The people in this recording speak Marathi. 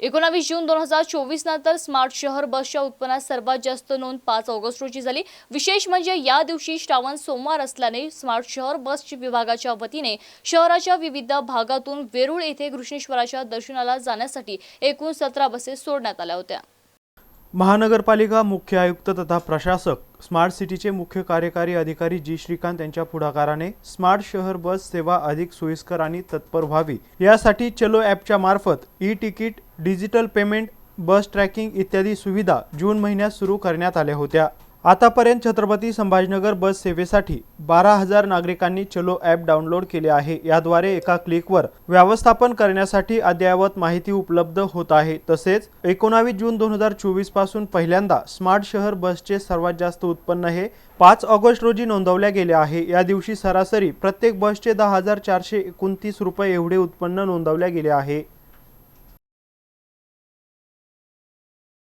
एकोणावीस जून दोन हजार चोवीस नंतर स्मार्ट शहर बसच्या उत्पन्नात सर्वात जास्त नोंद पाच ऑगस्ट रोजी झाली. विशेष म्हणजे या दिवशी श्रावण सोमवार असल्याने स्मार्ट शहर बस विभागाच्या वतीने शहराच्या विविध भागातून वेरूळ येथे कृष्णेश्वराच्या दर्शनाला जाण्यासाठी एकूण सतरा बसेस सोडण्यात आल्या होत्या. महानगरपालिका मुख्य आयुक्त तथा प्रशासक स्मार्ट सिटीचे मुख्य कार्यकारी अधिकारी जी. श्रीकांत यांच्या पुढाकाराने स्मार्ट शहर बस सेवा अधिक सोयीस्कर आणि तत्पर व्हावी. यासाठी चलो ॲपच्या मार्फत e ticket digital payment bus tracking इत्यादी सुविधा जून महिन्यात सुरू करण्यात आल्या होत्या. आतापर्यंत छत्रपती संभाजीनगर बस सेवेसाठी बारा हजार नागरिकांनी चलो ॲप डाउनलोड केले आहे. याद्वारे एका क्लिकवर व्यवस्थापन करण्यासाठी अद्ययावत माहिती उपलब्ध होत आहे. तसेच एकोणावीस जून दोन हजार चोवीसपासून पहिल्यांदा स्मार्ट शहर बसचे सर्वात जास्त उत्पन्न हे पाच ऑगस्ट रोजी नोंदवल्या गेले आहे. या दिवशी सरासरी प्रत्येक बसचे दहा हजार चारशे एकोणतीस रुपये एवढे उत्पन्न नोंदवल्या गेले आहे.